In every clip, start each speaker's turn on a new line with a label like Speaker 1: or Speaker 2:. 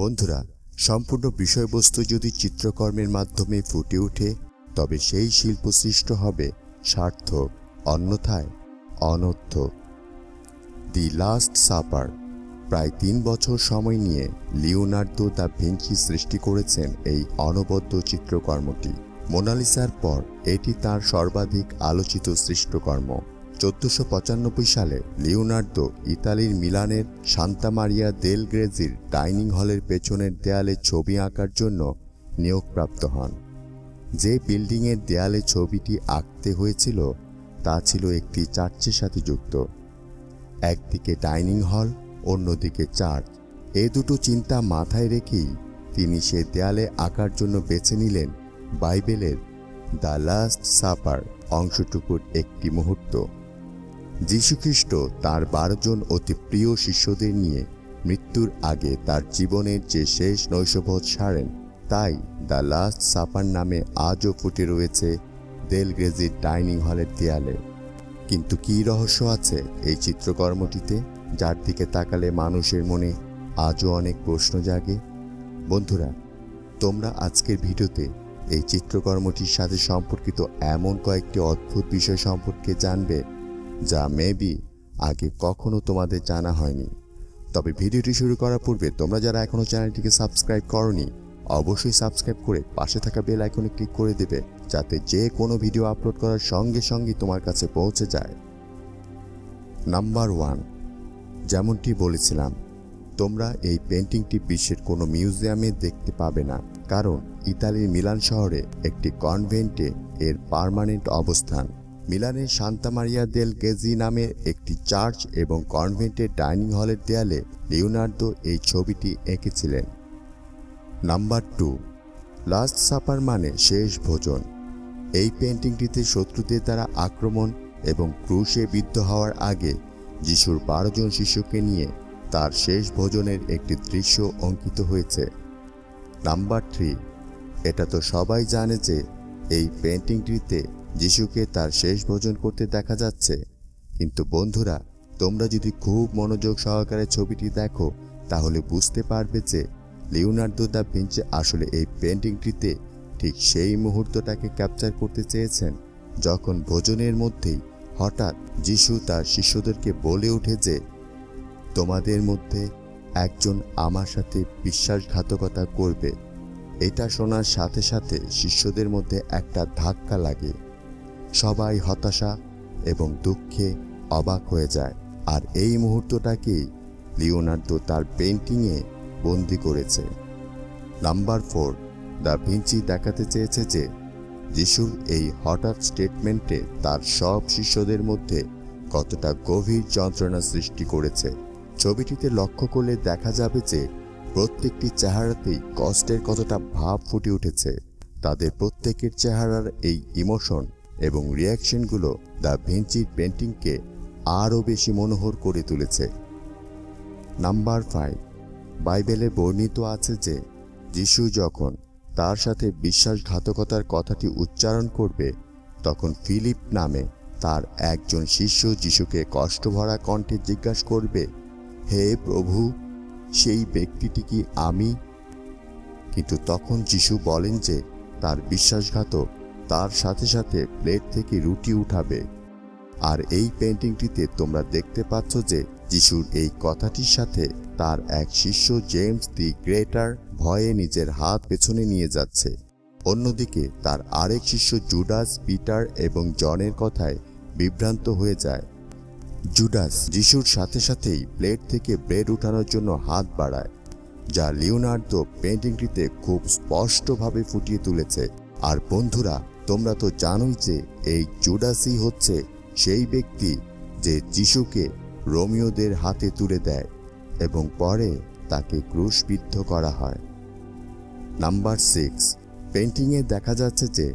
Speaker 1: বন্ধুরা, সম্পূর্ণ বিষয়বস্তু যদি চিত্রকর্মের মাধ্যমে ফুটে ওঠে, তবে সেই শিল্প সৃষ্ট হবে সার্থক, অন্যথায় অনর্থ। দি লাস্ট সাপার প্রায় তিন বছর সময় নিয়ে লিওনার্দো দ্য ভিঞ্চি সৃষ্টি করেছেন এই অনবদ্য চিত্রকর্মটি। মোনালিসার পর এটি তার সর্বাধিক আলোচিত সৃষ্টকর্ম। চোদ্দশো সালে লিওনার্দো ইতালির মিলানের সান্তা মারিয়া দেল গ্রেজির ডাইনিং হলের পেছনের দেয়ালে ছবি আঁকার জন্য নিয়োগপ্রাপ্ত হন। যে বিল্ডিংয়ের দেয়ালে ছবিটি আঁকতে হয়েছিল, তা ছিল একটি চার্চের সাথে যুক্ত। একদিকে ডাইনিং হল, অন্যদিকে চার্চ। এ দুটো চিন্তা মাথায় রেখেই তিনি সে দেয়ালে আঁকার জন্য বেছে নিলেন বাইবেলের দ্য লাস্ট সাপার অংশটুকুর একটি মুহূর্ত। যীশুখ্রিস্ট তার বারোজন অতি প্রিয় শিষ্যদের নিয়ে মৃত্যুর আগে তার জীবনের যে শেষ নৈশভোজ সারেন, তাই দ্য লাস্ট সাপার নামে আজও ফুটে রয়েছে দেল গ্রেজির ডাইনিং হলের দেয়ালে। কিন্তু কী রহস্য আছে এই চিত্রকর্মটিতে, যার দিকে তাকালে মানুষের মনে আজও অনেক প্রশ্ন জাগে? বন্ধুরা, তোমরা আজকের ভিডিওতে এই চিত্রকর্মটির সাথে সম্পর্কিত এমন কয়েকটি অদ্ভুত বিষয় সম্পর্কে জানবে যা মেবি আগে কখনো তোমাদের জানা হয়নি। তবে ভিডিওটি শুরু করার পূর্বে তোমরা যারা এখনও চ্যানেলটিকে সাবস্ক্রাইব করনি, অবশ্যই সাবস্ক্রাইব করে পাশে থাকা বেল আইকনে ক্লিক করে দেবে, যাতে যে কোনো ভিডিও আপলোড করার সঙ্গে সঙ্গে তোমার কাছে পৌঁছে যায়। নাম্বার ওয়ান, যেমনটি বলেছিলাম, তোমরা এই পেন্টিংটি বিশ্বের কোনো মিউজিয়ামে দেখতে পাবে না, কারণ ইতালির মিলান শহরে একটি কনভেন্টে এর পার্মানেন্ট অবস্থান। মিলানের সান্তা মারিয়া দেল গেজি নামের একটি চার্চ এবং কনভেন্টের ডাইনিং হলের দেয়ালে লিওনার্দো এই ছবিটি এঁকেছিলেন। নাম্বার টু, লাস্ট সাপার মানে শেষ ভোজন। এই পেন্টিংটিতে শত্রুদের দ্বারা আক্রমণ এবং ক্রুশে বিদ্ধ হওয়ার আগে যিশুর বারো জন শিষ্যকে নিয়ে তার শেষ ভোজনের একটি দৃশ্য অঙ্কিত হয়েছে। নাম্বার থ্রি, এটা তো সবাই জানে যে এই পেন্টিংটিতে যিশুকে তার শেষ ভোজন করতে দেখা যাচ্ছে। কিন্তু বন্ধুরা, তোমরা যদি খুব মনোযোগ সহকারে ছবিটি দেখো, তাহলে বুঝতে পারবে যে লিওনার্দো দা ভিঞ্চে আসলে এই পেন্টিংটিতে ঠিক সেই মুহূর্তটাকে ক্যাপচার করতে চেয়েছেন, যখন ভোজনের মধ্যেই হঠাৎ যিশু তার শিষ্যদেরকে বলে ওঠে যে, তোমাদের মধ্যে একজন আমার সাথে বিশ্বাসঘাতকতা করবে। এটা শোনার সাথে সাথে শিষ্যদের মধ্যে একটা ধাক্কা লাগে। সবাই হতাশা এবং দুঃখে অবাক হয়ে যায়। আর এই মুহূর্তটাকেই লিওনার্দো তার পেন্টিংয়ে বন্দি করেছে। নাম্বার ফোর দ্য ভিঞ্চি দেখাতে চেয়েছে যে যিশুর এই হঠাৎ স্টেটমেন্টে তার সব শিষ্যদের মধ্যে কতটা গভীর যন্ত্রণা সৃষ্টি করেছে। ছবিটিতে লক্ষ্য করলে দেখা যাবে যে প্রত্যেকটি চেহারাতেই কষ্টের কতটা ভাব ফুটে উঠেছে, তাদের প্রত্যেকের চেহারার এই ইমোশন এবং রিয়াকশনগুলো দ্য ভিঞ্চির পেন্টিংকে আরও বেশি মনোহর করে তুলেছে। নাম্বার ফাইভ, বাইবেলে বর্ণিত আছে যে, যিশু যখন তার সাথে বিশ্বাসঘাতকতার কথাটি উচ্চারণ করবে, তখন ফিলিপ নামে তার একজন শিষ্য যিশুকে কষ্টভরা কণ্ঠে জিজ্ঞাসা করবে, হে প্রভু সেই ব্যক্তিটি কি আমি? কিন্তু তখন যিশু বলেন যে তার বিশ্বাসঘাতক তার সাথে সাথে প্লেট থেকে রুটি উঠাবে। আর এই পেন্টিংটিতে তোমরা দেখতে পাচ্ছ যে যিশুর এই কথাটির সাথে তার এক শিষ্য জেমস দি গ্রেটার ভয়ে নিজের হাত পেছনে নিয়ে যাচ্ছে। অন্যদিকে তার আরেক শিষ্য জুডাস, পিটার এবং জনের কথায় বিভ্রান্ত হয়ে যায়। জুডাস যিশুর সাথে সাথেই প্লেট থেকে ব্রেড উঠানোর জন্য হাত বাড়ায়, যা লিওনার্দো পেন্টিংটিতে খুব স্পষ্টভাবে ফুটিয়ে তুলেছে। আর বন্ধুরা, তোমরা তো জানোই যে এই জুডাসই হচ্ছে সেই ব্যক্তি যে যিশুকে রোমিওদের হাতে তুলে দেয় এবং পরে তাকে ক্রুশবিদ্ধ করা হয়। নাম্বার সিক্স পেন্টিংয়ে দেখা যাচ্ছে যে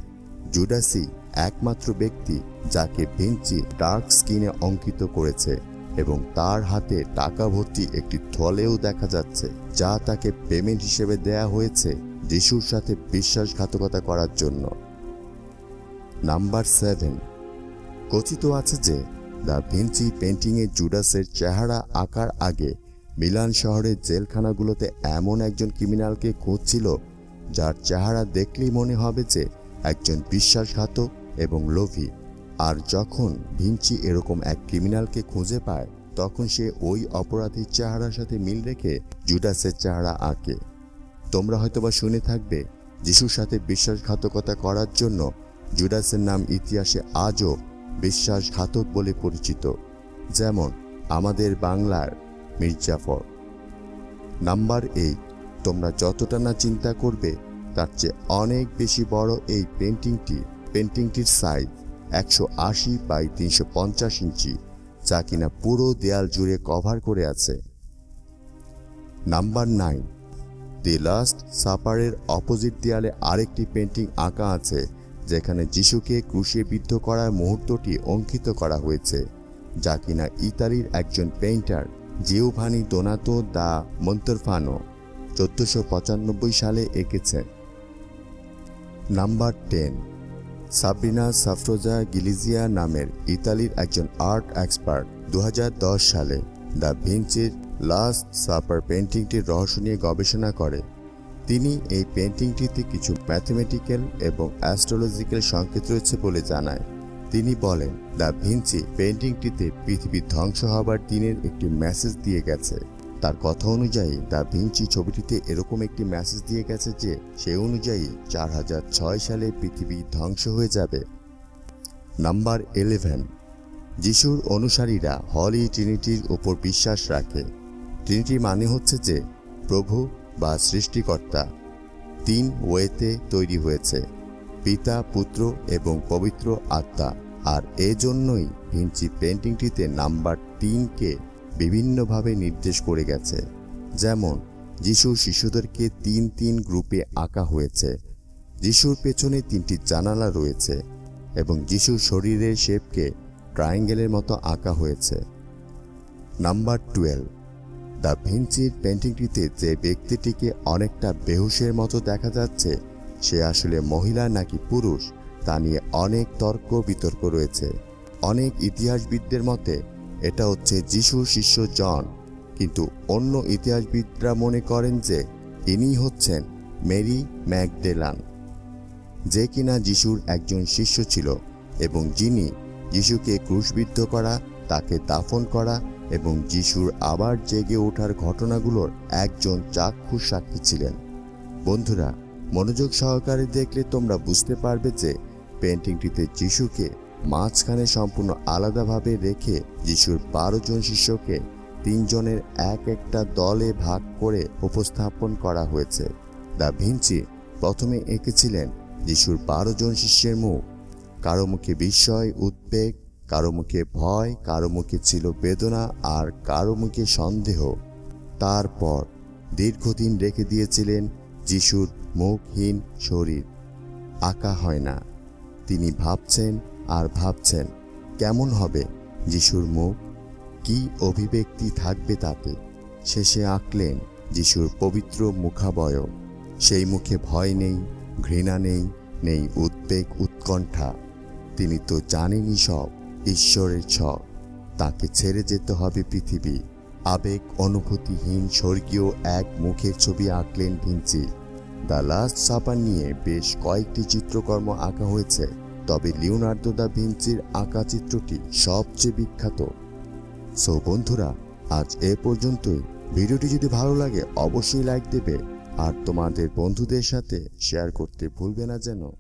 Speaker 1: জুডাসি একমাত্র ব্যক্তি যাকে ভিঞ্চি ডার্ক স্কিনে অঙ্কিত করেছে এবং তার হাতে টাকা ভর্তি একটি থলেও দেখা যাচ্ছে, যা তাকে পেমেন্ট হিসেবে দেয়া হয়েছে যিশুর সাথে বিশ্বাসঘাতকতা করার জন্য। Number seven. কথিত আছে যে, দ্য ভিঞ্চি পেন্টিংয়ে জুডাসের চেহারা আঁকার আগে মিলান শহরের জেলখানাগুলোতে এমন একজন ক্রিমিনালকে খুঁজছিল যার চেহারা দেখলেই মনে হবে যে একজন বিশ্বাসঘাতক এবং লোভী। আর যখন ভিঞ্চি এরকম এক ক্রিমিনালকে খুঁজে পায়, তখন সে ওই অপরাধীর চেহারার সাথে মিল রেখে জুডাসের চেহারা আঁকে। তোমরা হয়তোবা শুনে থাকবে, যিশুর সাথে বিশ্বাসঘাতকতা করার জন্য জুডাসের নাম ইতিহাসে আজও বিশ্বাসঘাতক বলে পরিচিত, যেমন আমাদের বাংলার মির্জাফর। নাম্বার এইট, তোমরা যতটা না চিন্তা করবে, তার চেয়ে অনেক বেশি বড় এই পেন্টিংটি পেন্টিংটির সাইজ একশো আশি বাই তিনশো পঞ্চাশ ইঞ্চি, যা কিনা পুরো দেয়াল জুড়ে কভার করে আছে। Number nine. দি লাস্ট সাপারের অপোজিট দেয়ালে আরেকটি পেন্টিং আঁকা আছে, যেখানে যিশুকে ক্রুশে বিদ্ধ করার মুহূর্তটি অঙ্কিত করা হয়েছে, যা কিনা ইতালির একজন পেইন্টার, জিওভানি দোনাতো দা মন্তরফানো, চোদ্দশো পঁচানব্বই সালে এঁকেছেন। Number ten. সাবরিনা সাফরোজা গিলিজিয়া নামের ইতালির একজন আর্ট এক্সপার্ট দু হাজার দশ সালে দ্য ভিঞ্চির লাস্ট সাপার পেন্টিংটির রহস্য নিয়ে গবেষণা করে। তিনি এই পেন্টিংটিতে কিছু ম্যাথমেটিক্যাল এবং অ্যাস্ট্রোলজিক্যাল সংকেত রয়েছে বলে জানায়। তিনি বলেন, দ্য ভিঞ্চি পেন্টিংটিতে পৃথিবীর ধ্বংস হবার দিনের একটি মেসেজ দিয়ে গেছে। তার কথা অনুযায়ী দ্য ভিঞ্চি ছবিটিতে এরকম একটি মেসেজ দিয়ে গেছে যে, সে অনুযায়ী চার হাজার ছয় সালে পৃথিবী ধ্বংস হয়ে যাবে। নাম্বার ইলেভেন যিশুর অনুসারীরা হলি ট্রিনিটির উপর বিশ্বাস রাখে। ট্রিনিটি মানে হচ্ছে যে, প্রভু বা সৃষ্টিকর্তা তিন ওয়েতে তৈরি হয়েছে, পিতা, পুত্র এবং পবিত্র আত্মা। আর এজন্যই ভিঞ্চি পেন্টিংটিতে নাম্বার তিনকে বিভিন্নভাবে নির্দেশ করে গেছে। যেমন যিশু শিশুদেরকে তিন তিন গ্রুপে আঁকা হয়েছে, যিশুর পেছনে তিনটি জানালা রয়েছে এবং যিশুর শরীরের শেপকে ট্রায়াঙ্গেলের মতো আঁকা হয়েছে। নাম্বার টুয়েলভ, দ্য ভিঞ্চির পেন্টিংটিতে যে ব্যক্তিটিকে অনেকটা বেহুশের মতো দেখা যাচ্ছে, সে আসলে মহিলা নাকি পুরুষ, তা নিয়ে অনেক তর্ক বিতর্ক রয়েছে। অনেক ইতিহাসবিদদের মতে এটা হচ্ছে যিশুর শিষ্য জন। কিন্তু অন্য ইতিহাসবিদরা মনে করেন যে ইনি হচ্ছেন মেরি ম্যাকডেলান যে কিনা যিশুর একজন শিষ্য ছিল এবং যিনি যিশুকে ক্রুশবিদ্ধ করা, তাকে দাফন করা এবং যিশুর আবার জেগে ওঠার ঘটনাগুলোর একজন চাক্ষুষ সাক্ষী ছিলেন। বন্ধুরা, মনোযোগ সহকারে দেখলে তোমরা বুঝতে পারবে যে পেন্টিংটিতে যিশুকে মাঝখানে সম্পূর্ণ আলাদাভাবে রেখে যিশুর বারো জন শিষ্যকে তিনজনের এক একটা দলে ভাগ করে উপস্থাপন করা হয়েছে। দা ভিঞ্চি প্রথমে এঁকেছিলেন যিশুর বারো জন শিষ্যের মুখ। কারও মুখে বিস্ময়, উদ্বেগ, কারও মুখে ভয়, কারও মুখে ছিল বেদনা আর কারও মুখে সন্দেহ। তারপর দীর্ঘদিন রেখে দিয়েছিলেন যিশুর মুখহীন শরীর। আঁকা হয় না। তিনি ভাবছেন আর ভাবছেন, কেমন হবে যিশুর মুখ? কি অভিব্যক্তি থাকবে তাতে? শেষে আঁকলেন যিশুর পবিত্র মুখাবয়। সেই মুখে ভয় নেই, ঘৃণা নেই নেই উদ্বেগ উৎকণ্ঠা। তিনি তো জানেনই সব, ঈশ্বরের ছক তাকে ছেড়ে যেতে হবে পৃথিবী। আবেগ অনুভূতিহীন স্বর্গীয় এক মুখের ছবি আঁকলেন ভিঞ্চি। দ্য লাস্ট সাপার নিয়ে বেশ কয়েকটি চিত্রকর্ম আঁকা হয়েছে। তবে লিওনার্দো দা ভিঞ্চির আঁকা চিত্রটি সবচেয়ে বিখ্যাত। সো বন্ধুরা, আজ এ পর্যন্তই। ভিডিওটি যদি ভালো লাগে, অবশ্যই লাইক দেবে। আর তোমাদের বন্ধুদের সাথে শেয়ার করতে ভুলবে না যেন।